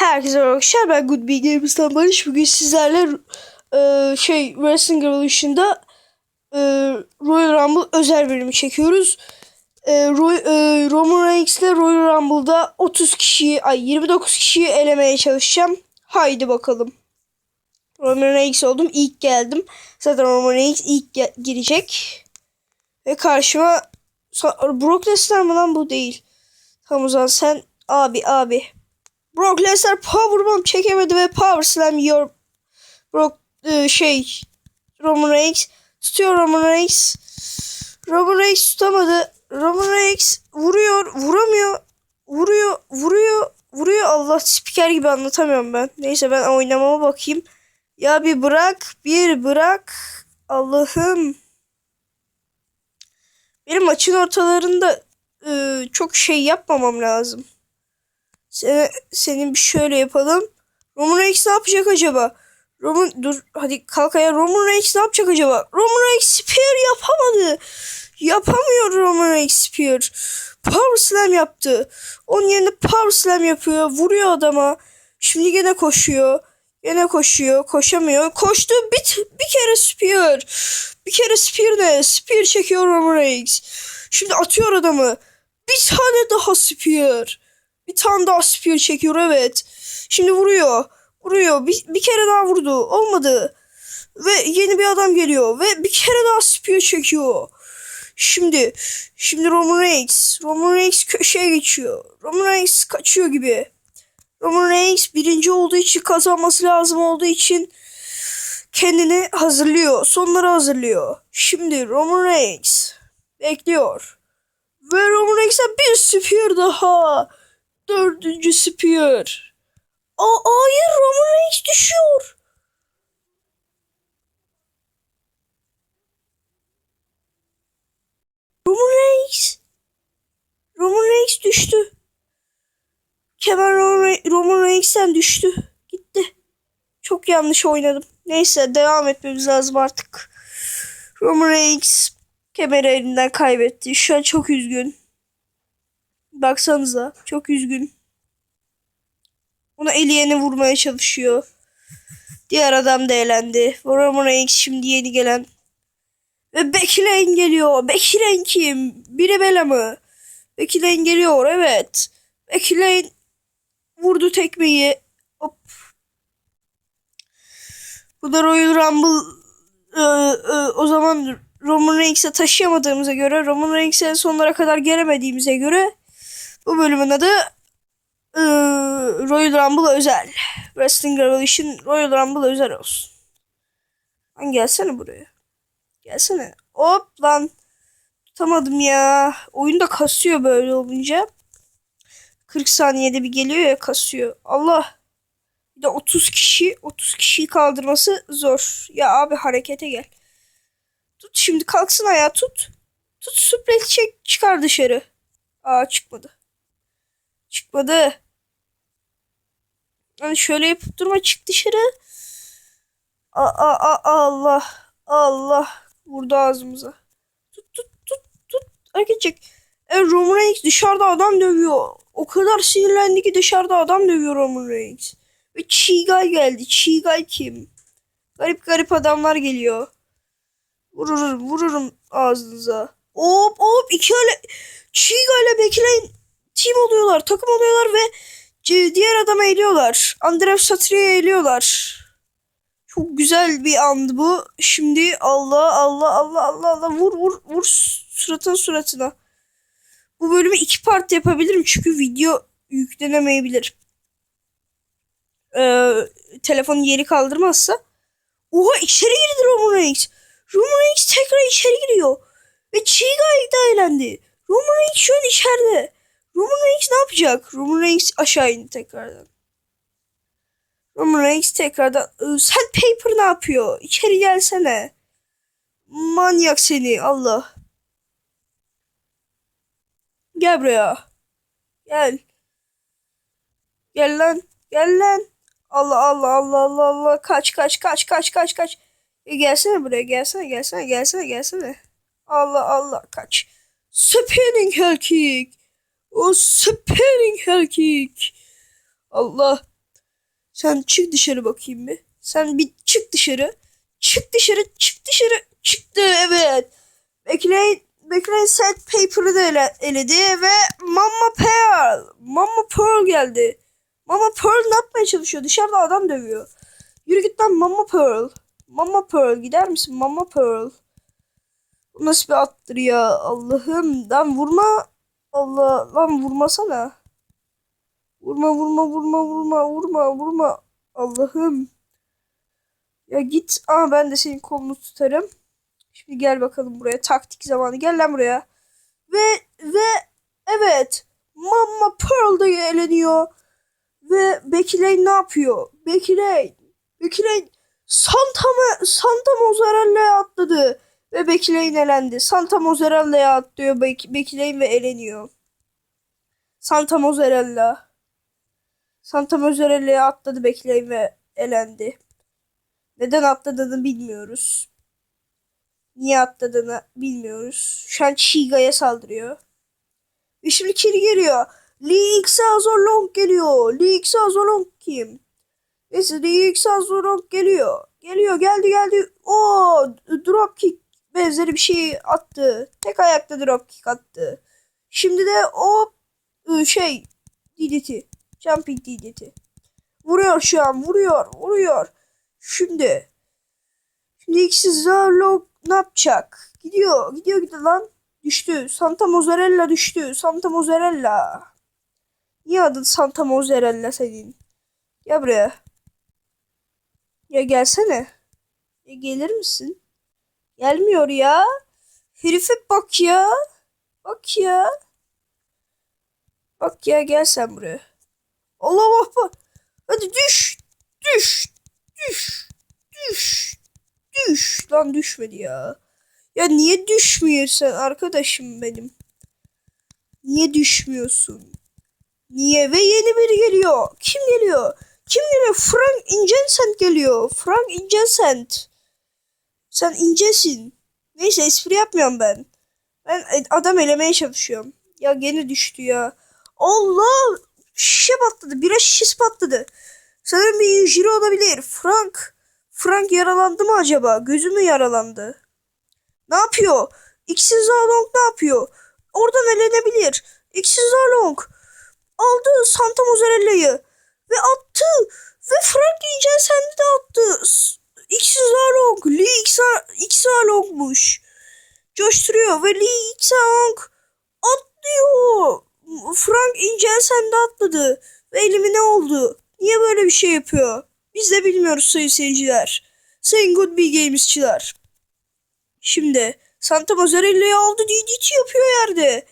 Herkese arkadaşlar. Ben Good Be Games'tan Barış. Bugün sizlerle e, şey Wrestling Revolution'da e, Royal Rumble özel bölümü çekiyoruz. E, Roy, e, Roman Reigns ile Royal Rumble'da 30 kişiyi, ay 29 kişiyi elemeye çalışacağım. Haydi bakalım. Roman Reigns oldum. İlk geldim. Zaten Roman Reigns ilk girecek. Ve karşıma Brock Lesnar mı lan bu değil. Tamam o zaman sen abi abi. Brock Lesnar powerbomb çekemedi ve power slam yiyor. Brock e, şey Roman Reigns tutuyor Roman Reigns. Roman Reigns tutamadı. Roman Reigns vuruyor, vuramıyor. Vuruyor, vuruyor, vuruyor. Allah spiker gibi anlatamıyorum ben. Neyse ben oynamama bakayım. Ya bir bırak, bir bırak. Allah'ım. Benim maçın ortalarında e, çok şey yapmamam lazım. Seni, senin bir şöyle yapalım. Roman Reigns ne yapacak acaba? Roman dur hadi kalk ayağa. Roman Reigns ne yapacak acaba? Roman Reigns spear yapamadı. Yapamıyor Roman Reigns spear. Power slam yaptı. Onun yerine power slam yapıyor. Vuruyor adama. Şimdi gene koşuyor. Gene koşuyor. Koşamıyor. Koştu. Bir, bir kere spear. Bir kere spear ne? Spear çekiyor Roman Reigns. Şimdi atıyor adamı. Bir tane daha spear. Bir tane daha spear çekiyor evet. Şimdi vuruyor. Vuruyor. Bir, bir kere daha vurdu. Olmadı. Ve yeni bir adam geliyor. Ve bir kere daha spear çekiyor. Şimdi. Şimdi Roman Reigns. Roman Reigns köşeye geçiyor. Roman Reigns kaçıyor gibi. Roman Reigns birinci olduğu için kazanması lazım olduğu için kendini hazırlıyor. Sonları hazırlıyor. Şimdi Roman Reigns bekliyor. Ve Roman Reigns'e bir spear daha. Dördüncü spear. Aa, hayır Roman Reigns düşüyor. Roman Reigns. Roman Reigns düştü. Kemal Roman, Re- Roman Reigns'ten düştü. Gitti. Çok yanlış oynadım. Neyse devam etmemiz lazım artık. Roman Reigns kemeri elinden kaybetti. Şu an çok üzgün. Baksanıza çok üzgün. Ona eleyeni vurmaya çalışıyor. Diğer adam da elendi. Roman Reigns şimdi yeni gelen. Ve Becky Lane geliyor. Becky Lane kim? Biri Bella mı? Becky Lane geliyor evet. Becky Lane vurdu tekmeyi. Hop. Bu da Royal Rumble e, e, o zaman Roman Reigns'e taşıyamadığımıza göre Roman Reigns'e sonlara kadar gelemediğimize göre bu bölümün adı e, Royal Rumble özel. Wrestling Revolution Royal Rumble özel olsun. Lan gelsene buraya. Gelsene. Hop lan. Tutamadım ya. Oyunda kasıyor böyle olunca. 40 saniyede bir geliyor ya kasıyor. Allah. Bir de 30 kişi 30 kişiyi kaldırması zor. Ya abi harekete gel. Tut şimdi kalksın ayağa tut. Tut suplex çek çıkar dışarı. Aa çıkmadı. Çıkmadı. Hani şöyle yapıp durma çık dışarı. Aa, aa, aa, Allah. Allah. Vurdu ağzımıza. Tut tut tut tut. Hareket çek. E, Roman Reigns dışarıda adam dövüyor. O kadar sinirlendi ki dışarıda adam dövüyor Roman Reigns. Ve Çiğgay geldi. Çiğgay kim? Garip garip adamlar geliyor. Vururum vururum ağzınıza. Hop hop iki öyle Çiğgay ile bekleyin team oluyorlar. Takım oluyorlar ve c- diğer adamı eliyorlar. Andrew Satria'yı eliyorlar. Çok güzel bir andı bu. Şimdi Allah Allah Allah Allah Allah vur vur vur suratın suratına. Bu bölümü iki part yapabilirim çünkü video yüklenemeyebilir. Ee, telefonu yeri kaldırmazsa. Oha içeri girdi Roman Reigns. Roman Reigns tekrar içeri giriyor. Ve Çiğgay da eğlendi. Roman Reigns şu an içeride. Roman Reigns ne yapacak? Roman Reigns aşağı indi tekrardan. Roman Reigns tekrardan. Ee, Sen Paper ne yapıyor? İçeri gelsene. Manyak seni Allah. Gel buraya. Gel. Gel lan. Gel lan. Allah Allah Allah Allah Allah. Kaç kaç kaç kaç kaç kaç. E gelsene buraya gelsene gelsene gelsene gelsene. Allah Allah kaç. Spinning hell kick. O hell kick. Allah. Sen çık dışarı bakayım bir. Sen bir çık dışarı. Çık dışarı, çık dışarı. Çıktı evet. Bekleyin, bekleyin set paper'ı da ele, eledi ve Mama Pearl. Mama Pearl geldi. Mama Pearl ne yapmaya çalışıyor? Dışarıda adam dövüyor. Yürü git lan Mama Pearl. Mama Pearl gider misin Mama Pearl? Bu nasıl bir attır ya Allah'ım. Lan vurma. Allah lan vurmasana. Vurma vurma vurma vurma vurma vurma. Allah'ım. Ya git. Aa ben de senin kolunu tutarım. Şimdi gel bakalım buraya. Taktik zamanı. Gel lan buraya. Ve ve evet. Mama Pearl da eleniyor. Ve Becky Lane ne yapıyor? Becky Lane Santa, mı, Santa Mozzarella'ya atladı. Ve Lane elendi. Santa Mozzarella'ya atlıyor Lane ve eleniyor. Santa Mozzarella. Santa Mozzarella'ya atladı Lane ve elendi. Neden atladığını bilmiyoruz. Niye atladığını bilmiyoruz. Şu an Chiga'ya saldırıyor. Ve şimdi kim geliyor? Lee Xazolong geliyor. Lee Xazolong kim? Neyse Lee Xazolong geliyor. Geliyor geldi geldi. O dropkick benzeri bir şey attı. Tek ayakta dropkick attı. Şimdi de o ı, şey DDT. Jumping DDT. Vuruyor şu an vuruyor vuruyor. Şimdi. Şimdi ikisi Zarlog ne yapacak? Gidiyor gidiyor gidiyor lan. Düştü. Santa Mozzarella düştü. Santa Mozzarella. Niye adın Santa Mozzarella senin? Gel buraya. Ya gelsene. Ya gelir misin? Gelmiyor ya. Herife bak ya. Bak ya. Bak ya gel sen buraya. Allah Allah. Hadi düş. Düş. Düş. Düş. Düş. Lan düşmedi ya. Ya niye düşmüyorsun arkadaşım benim? Niye düşmüyorsun? Niye? Ve yeni biri geliyor. Kim geliyor? Kim geliyor? Frank Incensent geliyor. Frank Incensent. Sen incesin. Neyse espri yapmıyorum ben. Ben adam elemeye çalışıyorum. Ya gene düştü ya. Allah! Şişe patladı. Bira şişesi patladı. Sanırım bir injiri olabilir. Frank. Frank yaralandı mı acaba? Gözü mü yaralandı? Ne yapıyor? X'in Zalong ne yapıyor? Oradan elenebilir. X'in Zalong aldı Santa Mozzarella'yı ve attı. Ve Frank Incensent'i de attı. X'in Zalong. Lee X Zalong'muş. Coşturuyor ve Lee X Zalong atlıyor. Frank Incensent de atladı. Ve elimine oldu. Niye böyle bir şey yapıyor? Biz de bilmiyoruz sayın seyirciler. Sayın Good Be Games'çiler. Şimdi Santa Mozzarella'yı aldı DDT yapıyor yerde.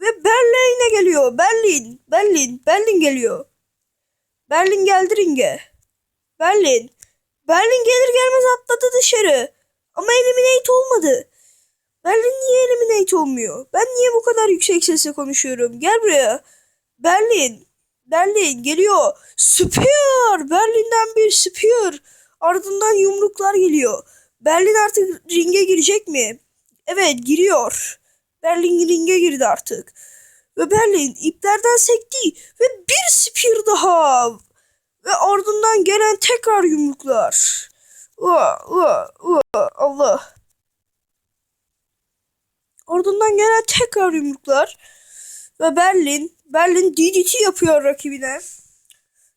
Ve Berlin'e geliyor. Berlin. Berlin. Berlin geliyor. Berlin geldi ringe. Berlin. Berlin gelir gelmez atladı dışarı. Ama eliminate olmadı. Berlin niye eliminate olmuyor? Ben niye bu kadar yüksek sesle konuşuyorum? Gel buraya. Berlin. Berlin geliyor. Spear. Berlin'den bir spear. Ardından yumruklar geliyor. Berlin artık ringe girecek mi? Evet giriyor. Berlin ringe girdi artık. Ve Berlin iplerden sekti. Ve bir spear daha. Ve ardından gelen tekrar yumruklar. Ua, ua, ua, Allah. Ardından gelen tekrar yumruklar. Ve Berlin. Berlin DDT yapıyor rakibine.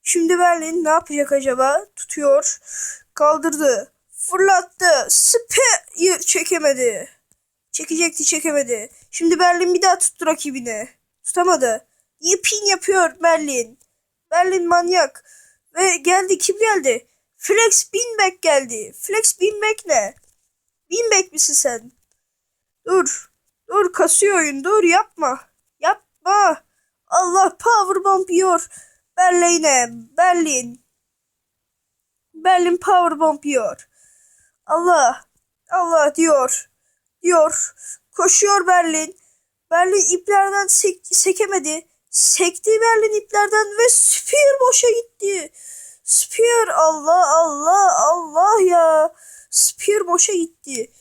Şimdi Berlin ne yapacak acaba? Tutuyor. Kaldırdı. Fırlattı. Spear çekemedi. Çekecekti çekemedi. Şimdi Berlin bir daha tuttu rakibini. Tutamadı. Niye pin yapıyor Berlin? Berlin manyak. Ve geldi kim geldi? Flex Binback geldi. Flex Binback ne? Binback misin sen? Dur. Dur kasıyor oyun. Dur yapma. Yapma. Allah powerbomb yiyor. Berlin'e. Berlin. Berlin powerbomb yiyor. Allah. Allah diyor. Diyor. Koşuyor Berlin. Berlin iplerden sek sekemedi. Sekti Berlin iplerden ve Spear boşa gitti. Spear Allah Allah Allah ya. Spear boşa gitti.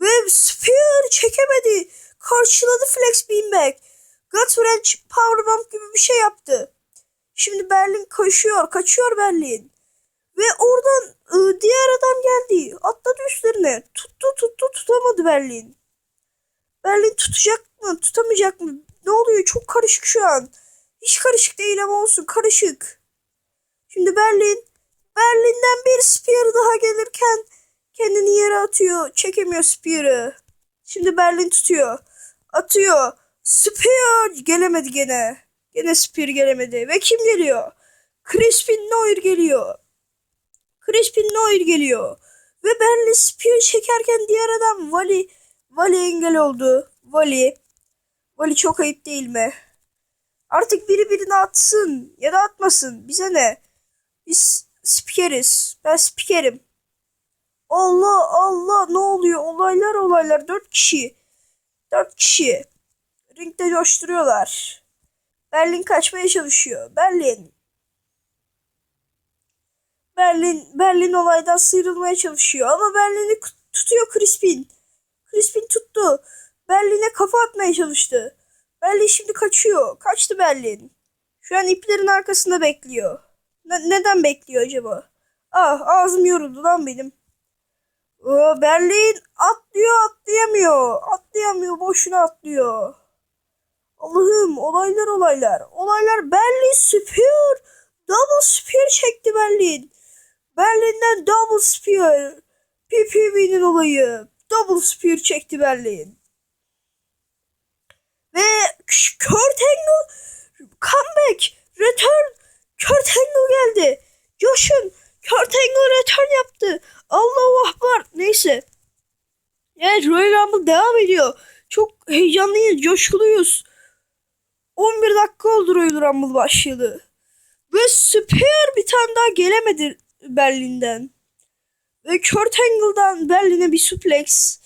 Ve Spear çekemedi. Karşıladı Flex Beanbag. Gut Wrench Powerbomb gibi bir şey yaptı. Şimdi Berlin koşuyor. Kaçıyor Berlin. Ve oradan e, diğer adam geldi. Atladı üstlerine. Tuttu tuttu tutamadı Berlin. Berlin tutacak mı tutamayacak mı? Ne oluyor? Çok karışık şu an. Hiç karışık değil ama olsun karışık. Şimdi Berlin. Berlin'den bir spear daha gelirken kendini yere atıyor. Çekemiyor spear'ı. Şimdi Berlin tutuyor. Atıyor. Spear gelemedi gene. Gene spear gelemedi. Ve kim geliyor? Crispin Noir geliyor. Crispin Noir geliyor. Ve Berlin spear çekerken diğer adam Vali Vali engel oldu. Vali. Vali çok ayıp değil mi? Artık biri birini atsın ya da atmasın. Bize ne? Biz spikeriz. Ben spikerim. Allah Allah ne oluyor? Olaylar olaylar. Dört kişi. Dört kişi. Ringde coşturuyorlar. Berlin kaçmaya çalışıyor. Berlin. Berlin Berlin olaydan sıyrılmaya çalışıyor ama Berlin'i tutuyor Crispin. Crispin tuttu. Berlin'e kafa atmaya çalıştı. Berlin şimdi kaçıyor. Kaçtı Berlin. Şu an iplerin arkasında bekliyor. Ne- neden bekliyor acaba? Ah ağzım yoruldu lan benim. Oo, Berlin atlıyor atlayamıyor. Atlayamıyor boşuna atlıyor. Allah'ım olaylar olaylar. Olaylar Berlin spear. Double spear çekti Berlin. Berlin'den double spear. PPV'nin olayı. Double spear çekti Berlin. Ve Kurt Angle comeback. Return. Kurt Angle geldi. Josh'un Kurt Angle return yaptı. Allahu Akbar. Neyse. Evet Royal Rumble devam ediyor. Çok heyecanlıyız, coşkuluyuz. 11 dakika oldu Royal Rumble başladı. Ve Spear bir tane daha gelemedi Berlin'den. Ve Kurt Angle'dan Berlin'e bir suplex.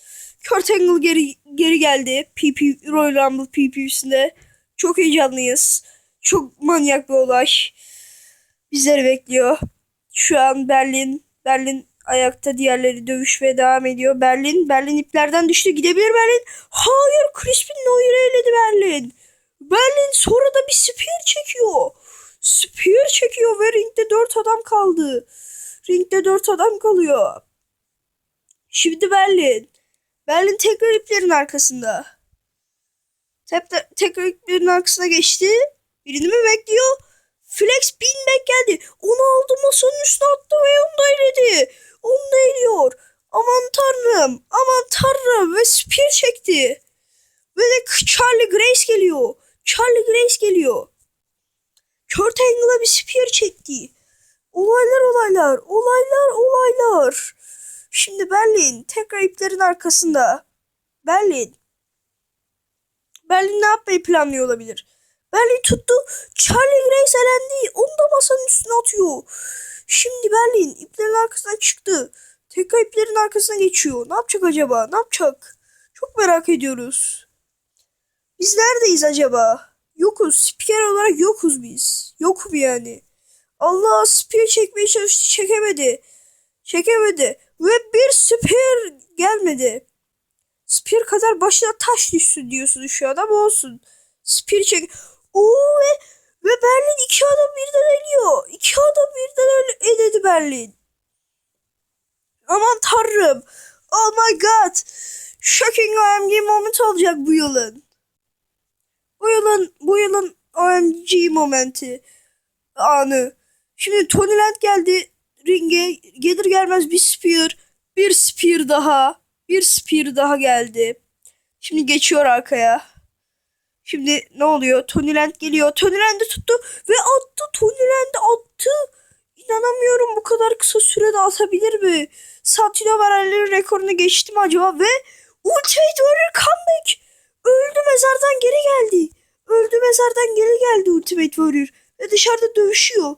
Kurt Angle geri, geri geldi. PP, Royal Rumble PPV'sinde. Çok heyecanlıyız. Çok manyak bir olay. Bizleri bekliyor. Şu an Berlin. Berlin ayakta diğerleri dövüşmeye devam ediyor. Berlin. Berlin iplerden düştü. Gidebilir Berlin. Hayır. Crispin Noir'e eledi Berlin. Berlin sonra da bir spear çekiyor. Spear çekiyor ve ringde 4 adam kaldı. Ringde 4 adam kalıyor. Şimdi Berlin. Berlin tekrar iplerin arkasında. Tekrar, tekrar iplerin arkasına geçti. Birini mi bekliyor? Flex Beanbag geldi. Onu aldı masanın üstüne attı ve onu da eledi. Onu da eliyor. Aman tanrım. Aman tanrım. Ve spear çekti. Ve de Charlie Grace geliyor. Charlie Grace geliyor. Kurt Angle'a bir spear çekti. Olaylar olaylar. Olaylar olaylar. Şimdi Berlin tekrar iplerin arkasında. Berlin. Berlin ne yapmayı planlıyor olabilir? Berlin tuttu. Charlie Grace elendi. Onu da masanın üstüne atıyor. Şimdi Berlin iplerin arkasından çıktı. Tekrar iplerin arkasına geçiyor. Ne yapacak acaba? Ne yapacak? Çok merak ediyoruz. Biz neredeyiz acaba? Yokuz. Spiker olarak yokuz biz. Yokum yani. Allah spear çekmeye çalıştı. Çekemedi. Çekemedi. Ve bir spear gelmedi. Spear kadar başına taş düşsün diyorsun şu an ama olsun. Spear çek. Oo ve, ve Berlin iki adam birden eliyor. İki adam birden öyle eledi Berlin. Aman tanrım. Oh my god. Shocking OMG moment olacak bu yılın. Bu yılın bu yılın OMG momenti anı. Şimdi Tony Land geldi ringe. Gelir gelmez bir spear. Bir spear daha. Bir spear daha geldi. Şimdi geçiyor arkaya. Şimdi ne oluyor? Tony Land geliyor. Tony Land'i tuttu ve attı. Tony Land'i attı. İnanamıyorum bu kadar kısa sürede atabilir mi? Santino Varelli'nin rekorunu geçti mi acaba? Ve Ultimate Warrior comeback. Öldü mezardan geri geldi. Öldü mezardan geri geldi Ultimate Warrior. Ve dışarıda dövüşüyor.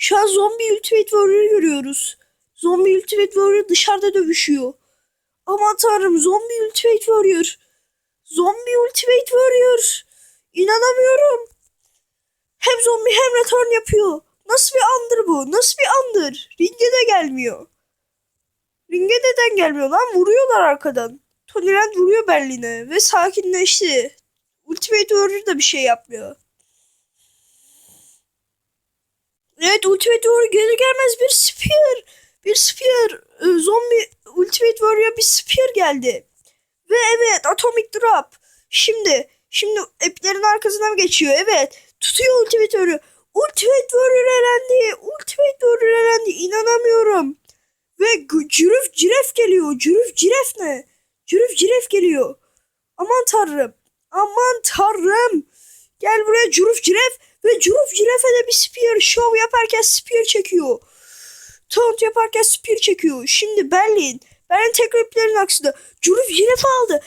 Şu an zombi Ultimate Warrior'ı görüyoruz. Zombi Ultimate Warrior dışarıda dövüşüyor. Aman tanrım zombi Ultimate Warrior. Zombi Ultimate Warrior. İnanamıyorum. Hem zombi hem return yapıyor. Nasıl bir andır bu? Nasıl bir andır? Ringe de gelmiyor. Ringe neden gelmiyor lan? Vuruyorlar arkadan. Tony Rand vuruyor Berlin'e ve sakinleşti. Ultimate Warrior da bir şey yapmıyor. Evet Ultimate Warrior gelir gelmez bir spear. Bir spear. e, Zombi Ultimate Warrior bir spear geldi. Ve evet Atomic Drop. Şimdi şimdi eplerin arkasından geçiyor. Evet tutuyor Ultimate Warrior. Ultimate Warrior elendi. Ultimate Warrior elendi. İnanamıyorum. Ve cürüf ciref geliyor. Cürüf ciref ne? Cürüf ciref geliyor. Aman tanrım. Aman tanrım. Gel buraya cürüf ciref. Ve cürüf cirefe de bir spear. Show yaparken spear çekiyor. Taunt yaparken spear çekiyor. Şimdi Berlin. Berlin tek replerin aksında. Cürüf ciref aldı.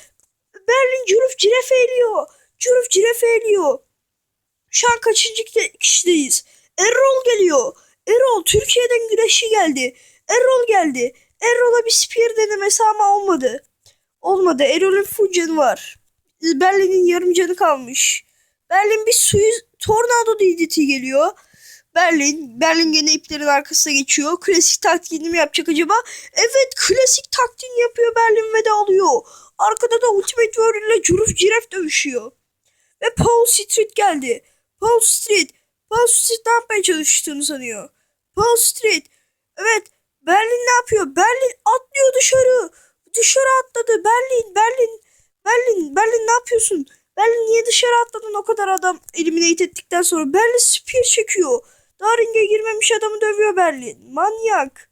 Berlin cürüf cirefe eliyor. Cürüf cirefe eliyor. Şu an kaçıncı ki- kişideyiz? Errol geliyor. Errol Türkiye'den güreşçi geldi. Errol geldi. Errol'a bir spear denemesi ama olmadı. Olmadı. Errol'ün full canı var. Berlin'in yarım canı kalmış. Berlin bir suyu tornado DDT geliyor. Berlin, Berlin gene iplerin arkasına geçiyor. Klasik taktiğini mi yapacak acaba? Evet klasik taktiğini yapıyor Berlin ve de alıyor. Arkada da Ultimate Warrior ile Curuf Ciref dövüşüyor. Ve Paul Street geldi. Paul Street. Paul Street ne yapmaya çalıştığını sanıyor. Paul Street. Evet. Berlin ne yapıyor? Berlin atlıyor dışarı. Dışarı atladı. Berlin. Berlin. Berlin. Berlin ne yapıyorsun? Berlin niye dışarı atladın o kadar adam eliminate ettikten sonra? Berlin spear çekiyor. Daha ringe girmemiş adamı dövüyor Berlin. Manyak.